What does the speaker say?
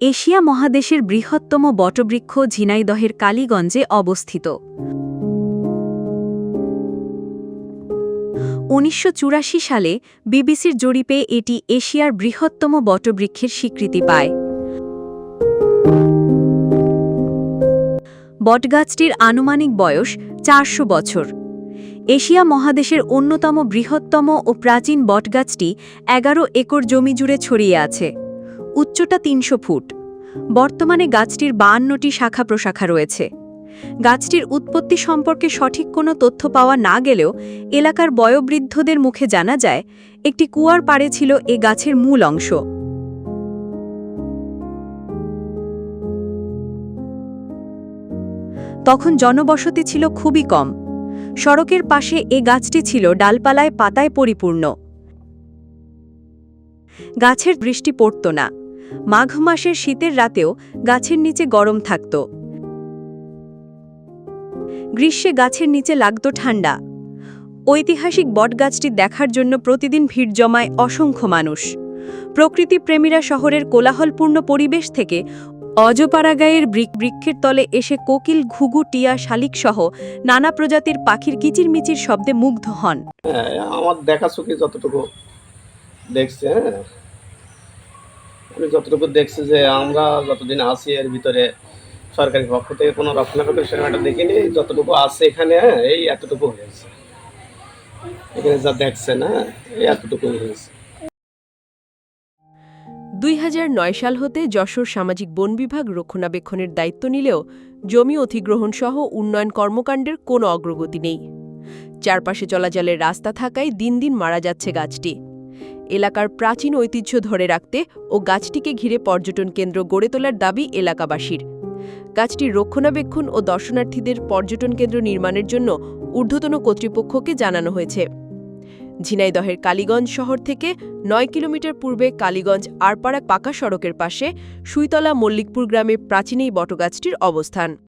Asia মহাদেশের বৃহত্তম বটবৃক্ষ ঝিনাইদহের কালীগঞ্জে অবস্থিত। উনিশশো চুরাশি সালে বিবিসির জরিপে এটি এশিয়ার বৃহত্তম বটবৃক্ষের স্বীকৃতি পায়। বটগাছটির আনুমানিক বয়স চারশো বছর। এশিয়া মহাদেশের অন্যতম বৃহত্তম ও প্রাচীন বটগাছটি এগারো একর জমি জুড়ে ছড়িয়ে আছে। উচ্চতা তিনশো ফুট। বর্তমানে গাছটির বায়ান্নটি শাখা প্রশাখা রয়েছে। গাছটির উৎপত্তি সম্পর্কে সঠিক কোনো তথ্য পাওয়া না গেলেও এলাকার বয়োবৃদ্ধদের মুখে জানা যায়, একটি কুয়ার পাড়ে ছিল এ গাছের মূল অংশ। তখন জনবসতি ছিল খুবই কম। সড়কের পাশে এ গাছটি ছিল ডালপালায় পাতায় পরিপূর্ণ। গাছের বৃষ্টি পড়ত না। মাঘ মাসের শীতের রাতেও গাছের নিচে গরম থাকত। গ্রীষ্মে গাছের নিচে লাগত ঠান্ডা। ঐতিহাসিক বটগাছটি দেখার জন্য প্রতিদিন ভিড় জমায় অসংখ্য মানুষ। প্রকৃতিপ্রেমীরা শহরের কোলাহলপূর্ণ পরিবেশ থেকে অজপাড়াগায়ের বৃক বৃক্ষের তলে এসে কোকিল, ঘুঘু, টিয়া শালিকসহ নানা প্রজাতির পাখির কিচিরমিচির শব্দে মুগ্ধ হন। হ্যাঁ আমার দেখা চোখে যতটুকু দেখছে হ্যাঁ। আমি যতটুকু দেখছি যে আমরা যতদিন আছি এর ভিতরে সরকারি পক্ষ থেকে কোনো রক্ষণাবেক্ষণ সেরকম দেখিনি। যতটুকু আছে এখানে হ্যাঁ এই এতটুকু হয়েছে। এখানে যা দেখছেন হ্যাঁ এই এতটুকু হয়েছে। দুই সাল হতে যশোর সামাজিক বন বিভাগ রক্ষণাবেক্ষণের দায়িত্ব নিলেও জমি অধিগ্রহণ সহ উন্নয়ন কর্মকাণ্ডের কোনো অগ্রগতি নেই। চারপাশে চলাচলের রাস্তা থাকায় দিন দিন মারা যাচ্ছে গাছটি। এলাকার প্রাচীন ঐতিহ্য ধরে রাখতে ও গাছটিকে ঘিরে পর্যটন কেন্দ্র গড়ে তোলার দাবি এলাকাবাসীর। গাছটির রক্ষণাবেক্ষণ ও দর্শনার্থীদের পর্যটন কেন্দ্র নির্মাণের জন্য ঊর্ধ্বতন কর্তৃপক্ষকে জানানো হয়েছে। ঝিনাইদহের কালীগঞ্জ শহর থেকে নয় কিলোমিটার পূর্বে কালীগঞ্জ আরপাড়া পাকা সড়কের পাশে সুইতলা মল্লিকপুর গ্রামে প্রাচীন এই বটগাছটির অবস্থান।